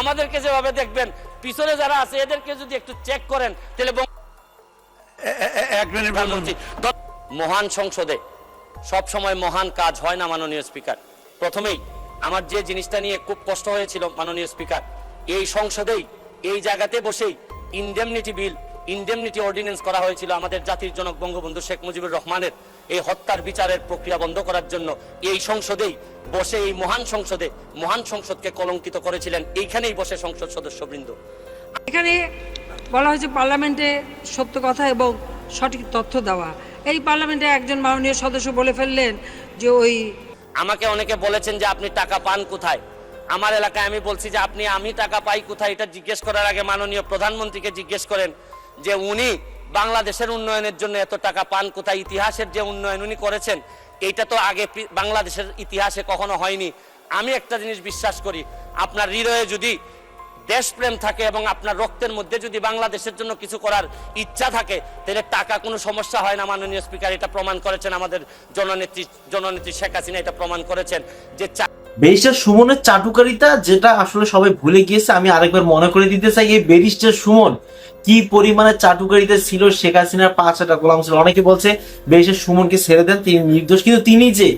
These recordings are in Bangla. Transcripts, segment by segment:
আমাদেরকে যেভাবে দেখবেন পিছনে যারা আছে এদেরকে যদি একটু চেক করেন তাহলে মহান সংসদে সব সময় মহান কাজ হয় না মাননীয় স্পিকার। প্রথমেই আমার যে জিনিসটা নিয়ে খুব কষ্ট হয়েছিল মাননীয় স্পিকার এই সংসদেই এই জায়গাতে বসেই ইন্ডেমনিটি বিল ইনডেমনিটি অর্ডিন্যান্স করা হয়েছিল আমাদের জাতির জনক বঙ্গবন্ধু শেখ মুজিবুর রহমানের এই হত্যার বিচারের প্রক্রিয়া বন্ধ করার জন্য এই সংসদেই বসে এই মহান সংসদে মহান সংসদকে কলঙ্কিত করেছিলেন। এইখানেই বসে সংসদ সদস্যবৃন্দ। এখানে বলা হয়েছে পার্লামেন্টে সত্য কথা এবং সঠিক তথ্য দেওয়া। এই পার্লামেন্টে একজন মাননীয় সদস্য বলে ফেললেন যে ওই আমাকে অনেকে বলেছেন যে আপনি টাকা পান কোথায়? আমার এলাকায় আমি বলছি যে আপনি আমি টাকা পাই কোথায়? এটা জিজ্ঞেস করার আগে মাননীয় প্রধানমন্ত্রীকে জিজ্ঞেস করেন। যে উনি বাংলাদেশের উন্নয়নের জন্য এত টাকা পান, কোথায় ইতিহাসের যে উন্নয়ন উনি করেছেন, এইটা তো আগে বাংলাদেশের ইতিহাসে কখনো হয়নি। আমি একটা জিনিস বিশ্বাস করি, আপনার হৃদয়ে যদি দেশপ্রেম থাকে এবং আপনার রক্তের মধ্যে যদি বাংলাদেশের জন্য কিছু করার ইচ্ছা থাকে, তাহলে টাকা কোনো সমস্যা হয় না, মাননীয় স্পিকার, এটা প্রমাণ করেছেন আমাদের জননেত্রী জননেত্রী শেখ হাসিনা এটা প্রমাণ করেছেন যে ব্যারিস্টার সুমনের চাটুকারিতা যেটা আসলে সবাই ভুলে গিয়েছে, আমি আরেকবার মনে করে দিতে চাই, এই ব্যারিস্টার সুমন কি পরিমাণে চাটুকারিতা ছিল, শেখ হাসিনার পাঁচ হাজার গোলাম ছিল। অনেকে বলছে ব্যারিস্টার সুমনকে ছেড়ে দেন, তিনি নির্দোষ। কিন্তু তিনি যে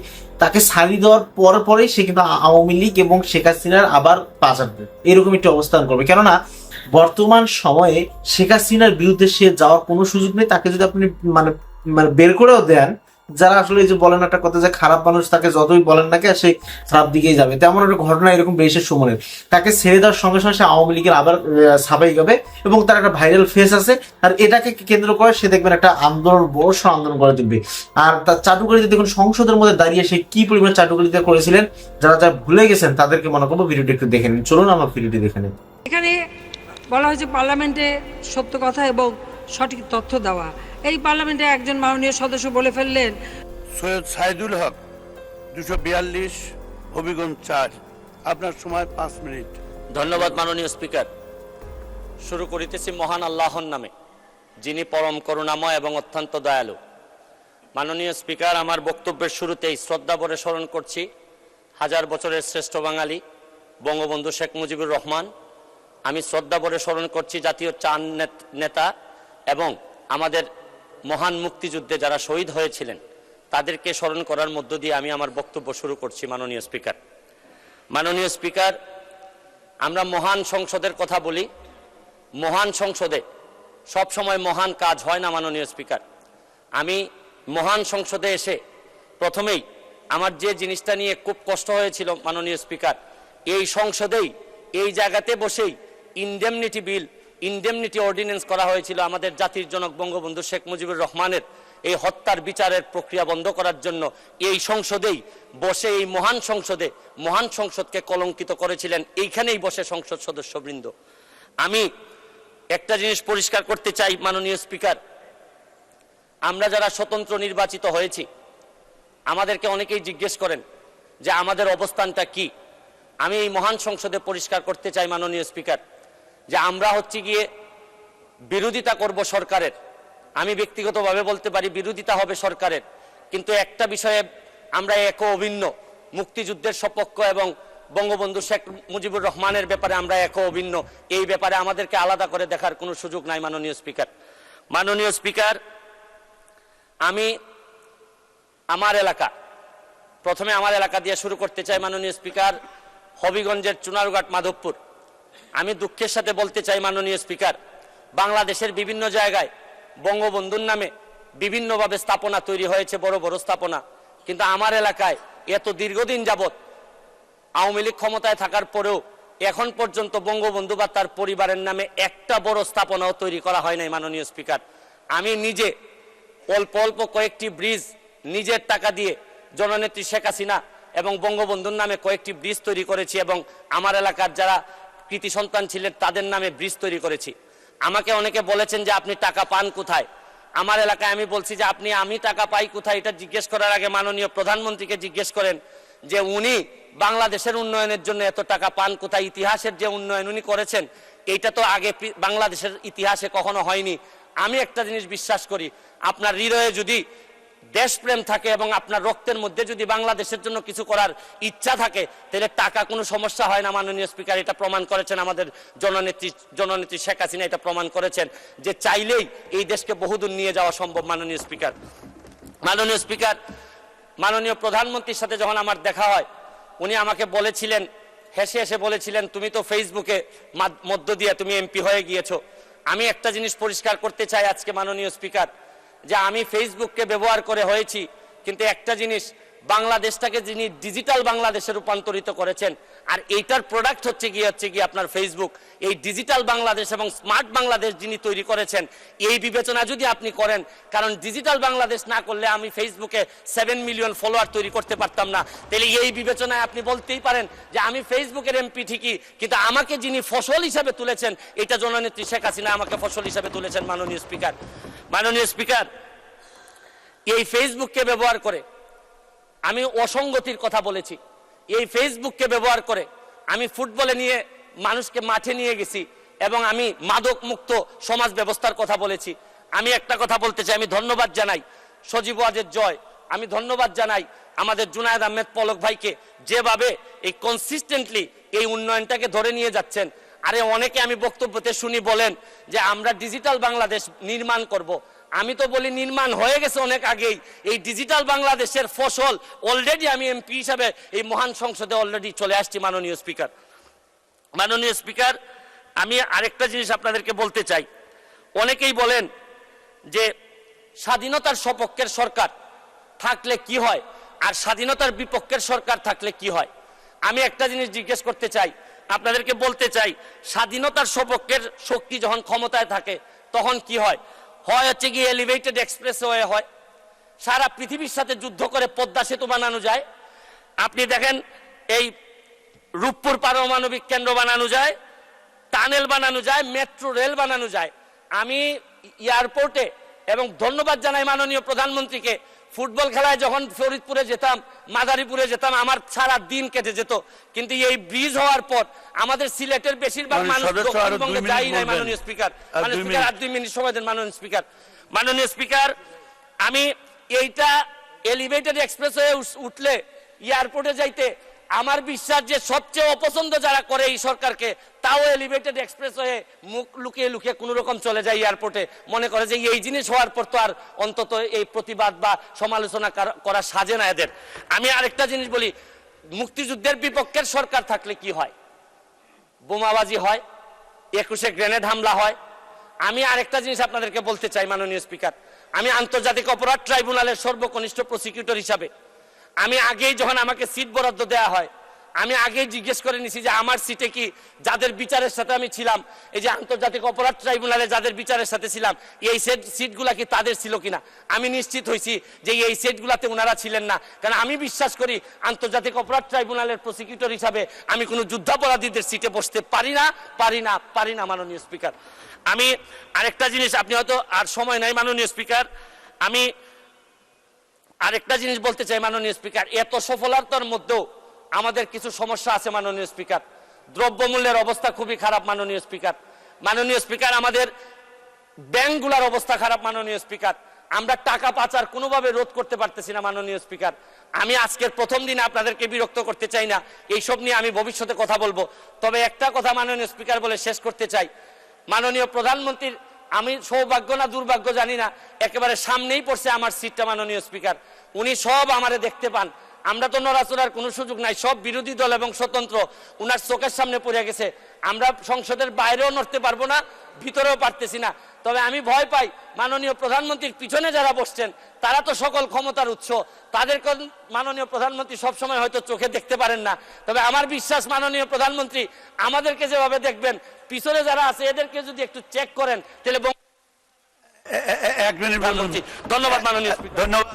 তাকে ছাড়ি দেওয়ার পর পরেই সে কিন্তু আওয়ামী লীগ এবং শেখ হাসিনার আবার পাঁচ হাজার এরকম একটি অবস্থান করবে। কেননা বর্তমান সময়ে শেখ হাসিনার বিরুদ্ধে সে যাওয়ার কোনো সুযোগ নেই, তাকে যদি আপনি মানে মানে বের করেও দেন যারা আসলে এই যে বলেন একটা কথা যে খারাপ মানুষ তাকে যতই বলেন না কেন, সে খারাপ দিকেই যাবে। তেমন একটা ঘটনা এরকম বেশি সুমনের। তাকে ছেড়ে দেওয়ার সঙ্গে সঙ্গে সে আওয়ামী লীগের আবার স্বাভাবিক হবে এবং তার একটা ভাইরাল ফেস আছে। আর এটাকে কেন্দ্র করে সে দেখবেন একটা আন্দোলন, বড় সড় আন্দোলন করে তুলবে। আর তার চাটুকারিতে দেখুন সংসদের মধ্যে দাঁড়িয়ে সে কি পরিমাণ চাটুকারিতা করেছিলেন, যারা যারা ভুলে গেছেন, তাদেরকে মনে করব ভিডিওটি একটু দেখে নিন। চলুন আমার ভিডিওটি দেখে নিন এখানে বলা হয়েছে পার্লামেন্টে সত্য কথা এবং সঠিক তথ্য দেওয়া। এই পার্লামেন্টে একজন মাননীয় সদস্য বলে ফেললেন। সৈয়দ সাইদুল হক দুশো বিয়াল্লিশ হবিগঞ্জ চার। আপনার সময় পাঁচ মিনিট। ধন্যবাদ মাননীয় স্পিকার। শুরু করিতেছি মহান আল্লাহর নামে যিনি পরম করুণাময় এবং অত্যন্ত দয়ালু। মাননীয় স্পিকার আমার বক্তব্যের শুরুতেই শ্রদ্ধা ভরে স্মরণ করছি হাজার বছরের শ্রেষ্ঠ বাঙালি বঙ্গবন্ধু শেখ মুজিবুর রহমান। আমি শ্রদ্ধা ভরে স্মরণ করছি জাতীয় চান নেত- নেতা এবং আমাদের মহান মুক্তিযুদ্ধে যারা শহীদ হয়েছিলেন, তাদেরকে স্মরণ করার মধ্য দিয়ে আমি আমার বক্তব্য শুরু করছি মাননীয় স্পিকার। মাননীয় স্পিকার, আমরা মহান সংসদের কথা বলি। মহান সংসদে সব সময় মহান কাজ হয় না, মাননীয় স্পিকার। আমি মহান সংসদে এসে প্রথমেই আমার যে জিনিসটা নিয়ে খুব কষ্ট হয়েছিল, মাননীয় স্পিকার, এই সংসদেই, এই জায়গাতে বসেই ইনডেমনিটি বিল ইনডেমনিটি অর্ডিন্যান্স করা হয়েছিল আমাদের জাতির জনক বঙ্গবন্ধু শেখ মুজিবুর রহমানের এই হত্যার বিচারের প্রক্রিয়া বন্ধ করার জন্য এই সংসদেই বসে, এই মহান সংসদে, মহান সংসদকে কলঙ্কিত করেছিলেন। এইখানেই বসে সংসদ সদস্যবৃন্দ। আমি একটা জিনিস পরিষ্কার করতে চাই, মাননীয় স্পিকার। আমরা যারা স্বতন্ত্র নির্বাচিত হয়েছি, আমাদেরকে অনেকেই জিজ্ঞেস করেন যে আমাদের অবস্থানটা কি? আমি এই মহান সংসদে পরিষ্কার করতে চাই, মাননীয় স্পিকার। যে আমরা হচ্ছে গিয়ে বিরোধিতা করব সরকারের। আমি ব্যক্তিগতভাবে বলতে পারি বিরোধিতা হবে সরকারের। কিন্তু একটা বিষয়ে আমরা এক অভিন্ন, মুক্তিযুদ্ধের সপক্ষ এবং বঙ্গবন্ধু শেখ মুজিবুর রহমানের ব্যাপারে আমরা এক অভিন্ন। এই ব্যাপারে আমাদেরকে আলাদা করে দেখার কোনো সুযোগ নাই মাননীয় স্পিকার। মাননীয় স্পিকার, আমি আমার এলাকা, প্রথমে আমার এলাকা দিয়ে শুরু করতে চাই মাননীয় স্পিকার হবিগঞ্জের চুনারুঘাট মাধবপুর। আমি দুঃখের সাথে বলতে চাই, মাননীয় স্পিকার, বাংলাদেশের বিভিন্ন জায়গায় বঙ্গবন্ধুর নামে বিভিন্নভাবে স্থাপনা তৈরি হয়েছে, বড় বড় স্থাপনা। কিন্তু আমার এলাকায় এত দীর্ঘদিন যাবৎ আওয়ামী লীগ ক্ষমতায় থাকার পরেও এখন পর্যন্ত বঙ্গবন্ধু বা তার পরিবারের নামে একটা বড় স্থাপনাও তৈরি করা হয় নাই, মাননীয় স্পিকার। আমি নিজে অল্প অল্প কয়েকটি ব্রিজ নিজের টাকা দিয়ে জননেত্রী শেখ হাসিনা এবং বঙ্গবন্ধুর নামে কয়েকটি ব্রিজ তৈরি করেছি এবং আমার এলাকার যারা কৃতি সন্তান ছিলেন, তাদের নামে ব্রিজ তৈরি করেছি। আমাকে অনেকে বলেছেন যে আপনি টাকা পান কোথায়? আমার এলাকায় আমি বলছি যে আপনি, আমি টাকা পাই কোথায়? এটা জিজ্ঞেস করার আগে মাননীয় প্রধানমন্ত্রীকে জিজ্ঞেস করেন যে উনি বাংলাদেশের উন্নয়নের জন্য এত টাকা পান কোথায়? ইতিহাসের যে উন্নয়ন উনি করেছেন, এইটা তো আগে বাংলাদেশের ইতিহাসে কখনো হয়নি। আমি একটা জিনিস বিশ্বাস করি, আপনার হৃদয়ে যদি দেশপ্রেম থাকে এবং আপনার রক্তের মধ্যে যদি বাংলাদেশের জন্য কিছু করার ইচ্ছা থাকে, তাহলে টাকা কোনো সমস্যা হয় না, মাননীয় স্পিকার। এটা প্রমাণ করেছেন আমাদের জননেত্রী জননেত্রী শেখ হাসিনা এটা প্রমাণ করেছেন যে চাইলেই এই দেশকে বহুদূর নিয়ে যাওয়া সম্ভব, মাননীয় স্পিকার। মাননীয় স্পিকার, মাননীয় প্রধানমন্ত্রীর সাথে যখন আমার দেখা হয়, উনি আমাকে বলেছিলেন, হেসে হেসে বলেছিলেন, তুমি তো ফেসবুকে মধ্য দিয়ে তুমি এমপি হয়ে গিয়েছো। আমি একটা জিনিস পরিষ্কার করতে চাই আজকে, মাননীয় স্পিকার। যে আমি ফেসবুককে ব্যবহার করে হয়েছি। কিন্তু একটা জিনিস বাংলাদেশটাকে যিনি ডিজিটাল বাংলাদেশে রূপান্তরিত করেছেন, আর এইটার প্রোডাক্ট হচ্ছে গিয়ে হচ্ছে গিয়ে আপনার ফেসবুক এই ডিজিটাল বাংলাদেশ এবং স্মার্ট বাংলাদেশ যিনি তৈরি করেছেন, এই বিবেচনা যদি আপনি করেন, কারণ ডিজিটাল বাংলাদেশ না করলে আমি ফেসবুকে সেভেন মিলিয়ন ফলোয়ার তৈরি করতে পারতাম না। তাহলে এই বিবেচনায় আপনি বলতেই পারেন যে আমি ফেসবুকের এমপি ঠিকই, কিন্তু আমাকে যিনি ফসল হিসাবে তুলেছেন, এটা জননেত্রী শেখ হাসিনা আমাকে ফসল হিসাবে তুলেছেন, মাননীয় স্পিকার মাননীয় স্পিকার এই ফেসবুককে ব্যবহার করে আমি অসঙ্গতির কথা বলেছি। এই ফেসবুককে ব্যবহার করে আমি ফুটবলে নিয়ে মানুষকে মাঠে নিয়ে গেছি এবং আমি মাদক মুক্ত সমাজ ব্যবস্থার কথা বলেছি। আমি একটা কথা বলতে চাই, আমি ধন্যবাদ জানাই সজীব ওয়াজের জয়। আমি ধন্যবাদ জানাই আমাদের জুনায়দ আহমেদ পলক ভাইকে যেভাবে এই কনসিস্টেন্টলি এই উন্নয়নটাকে ধরে নিয়ে যাচ্ছেন। আরে অনেকে আমি বক্তব্যতে শুনি বলেন যে, আমরা ডিজিটাল বাংলাদেশ নির্মাণ করব। আমি তো বলি নির্মাণ হয়ে গেছে অনেক আগেই। এই ডিজিটাল বাংলাদেশের ফসল অলরেডি আমি এমপি হিসাবে এই মহান সংসদে অলরেডি চলে আসছি, মাননীয় স্পিকার। মাননীয় স্পিকার, আমি আরেকটা জিনিস আপনাদেরকে বলতে চাই। অনেকেই বলেন যে স্বাধীনতার সপক্ষের সরকার থাকলে কি হয় আর স্বাধীনতার বিপক্ষের সরকার থাকলে কি হয়? আমি একটা জিনিস জিজ্ঞেস করতে চাই, আপনাদেরকে বলতে চাই, স্বাধীনতার সপক্ষের শক্তি যখন ক্ষমতায় থাকে, তখন কি হয়? হয় হচ্ছে গিয়ে এলিভেটেড এক্সপ্রেস ওয়ে হয়। সারা পৃথিবীর সাথে যুদ্ধ করে পদ্মা সেতু বানানো যায়। আপনি দেখেন, এই রূপপুর পারমাণবিক কেন্দ্র বানানো যায়, টানেল বানানো যায়, মেট্রো রেল বানানো যায়। আমি এয়ারপোর্টে এবং ধন্যবাদ জানাই মাননীয় প্রধানমন্ত্রীকে ফুটবল খেলায় যখন ফরিদপুরে যেতাম মাদারীপুরে যেতাম আমার সারা দিন কেটে যেত। কিন্তু এই ব্রিজ হওয়ার পর আমাদের সিলেটের বেশিরভাগ মানুষ দক্ষিণবঙ্গে যাই নাই মাননীয় স্পিকার। মাননীয় স্পিকার মিনিট। আর দুই মিনিট সময় দেন মাননীয় স্পিকার। মাননীয় স্পিকার আমি এইটা এলিভেটেড এক্সপ্রেস হয়ে উঠলে এয়ারপোর্টে যাইতে আমার বিশ্বাস যে সবচেয়ে অপছন্দ যারা করে এই সরকারকে, তাও এলিভেটেড এক্সপ্রেস হয়ে মুখ লুকিয়ে লুকিয়ে কোনো রকম চলে যায় এয়ারপোর্টে মনে করে যে এই জিনিস হওয়ার পর তো আর অন্তত এই প্রতিবাদ বা সমালোচনা করা সাজে না এদের। আমি আরেকটা জিনিস বলি, মুক্তিযুদ্ধের বিপক্ষের সরকার থাকলে কি হয়? বোমাবাজি হয়, একুশে গ্রেনেড হামলা হয়। আমি আরেকটা জিনিস আপনাদেরকে বলতে চাই, মাননীয় স্পিকার আমি আন্তর্জাতিক অপরাধ ট্রাইব্যুনালের সর্বকনিষ্ঠ প্রসিকিউটর হিসাবে আমি আগেই যখন আমাকে সিট বরাদ্দ দেওয়া হয়, আমি আগেই জিজ্ঞেস করে নিছি যে আমার সিটে কি যাদের বিচারের সাথে আমি ছিলাম, এই যে আন্তর্জাতিক অপরাধ ট্রাইব্যুনালে যাদের বিচারের সাথে ছিলাম, এই সেট সিটগুলা কি তাদের ছিল কিনা? আমি নিশ্চিত হয়েছি যে এই সেটগুলাতে ওনারা ছিলেন না। কারণ আমি বিশ্বাস করি আন্তর্জাতিক অপরাধ ট্রাইব্যুনালের প্রসিকিউটর হিসাবে আমি কোনো যুদ্ধাপরাধীদের সিটে বসতে পারি না পারি না পারি না, মাননীয় স্পিকার আমি আরেকটা জিনিস, আপনি হয়তো আর সময় নাই, মাননীয় স্পিকার আমি আরেকটা জিনিস বলতে চাই, মাননীয় স্পিকার। এত সফলতার মধ্যেও আমাদের কিছু সমস্যা আছে, মাননীয় স্পিকার। দ্রব্যমূল্যের অবস্থা খুবই খারাপ, মাননীয় স্পিকার। মাননীয় স্পিকার, আমাদের ব্যাংকগুলোর অবস্থা খারাপ, মাননীয় স্পিকার। আমরা টাকা পাচার কোনোভাবে রোধ করতে পারতেছি না, মাননীয় স্পিকার। আমি আজকের প্রথম দিনে আপনাদেরকে বিরক্ত করতে চাই না, এইসব নিয়ে আমি ভবিষ্যতে কথা বলব। তবে একটা কথা মাননীয় স্পিকার বলে শেষ করতে চাই। মাননীয় প্রধানমন্ত্রীর আমি সৌভাগ্য না দুর্ভাগ্য জানি না, একেবারে সামনেই পড়ছে আমার সিটটা মাননীয় স্পিকার। উনি সব আমারে দেখতে পান। আমরা তো নড়াচড়ার কোনো সুযোগ নাই, সব বিরোধী দল এবং স্বতন্ত্র। উনার চোখের সামনে পড়ে গেছে। আমরা সংসদের বাইরেও নড়তে পারব না, ভিতরেও পারতেছি না। তবে আমি ভয় পাই মাননীয় প্রধানমন্ত্রীর পিছনে যারা বসছেন তারা তো সকল ক্ষমতার উৎস। তাদের মাননীয় প্রধানমন্ত্রী সবসময় হয়তো চোখে দেখতে পারেন না। তবে আমার বিশ্বাস মাননীয় প্রধানমন্ত্রী আমাদেরকে যেভাবে দেখবেন পিছনে যারা আছে এদেরকে যদি একটু চেক করেন তাহলে এক মিনিট ধন্যবাদ মাননীয় ধন্যবাদ।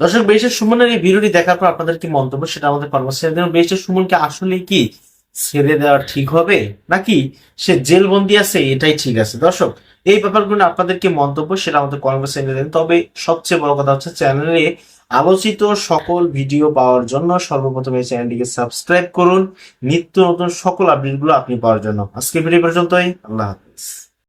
দর্শক বেশের সুমনের এই ভিডিওটি দেখার পর আপনাদের কি মন্তব্য সেটা আমাদের কর্মসূচি বেশের সুমনকে আসলে কি ছেড়ে দেওয়া ঠিক হবে? নাকি সে জেলবন্দি আছে, এটাই ঠিক আছে? দর্শক, এই ব্যাপারগুলো আপনাদেরকে মন্তব্য সেটা আমাদের কমেন্ট সেন্টে দেন। তবে সবচেয়ে বড় কথা হচ্ছে চ্যানেলে আলোচিত সকল ভিডিও পাওয়ার জন্য সর্বপ্রথম এই চ্যানেলটিকে সাবস্ক্রাইব করুন। নিত্য নতুন সকল আপডেটগুলো আপনি পাওয়ার জন্য। আজকে ভিডিও পর্যন্তই। আল্লাহ হাফিজ।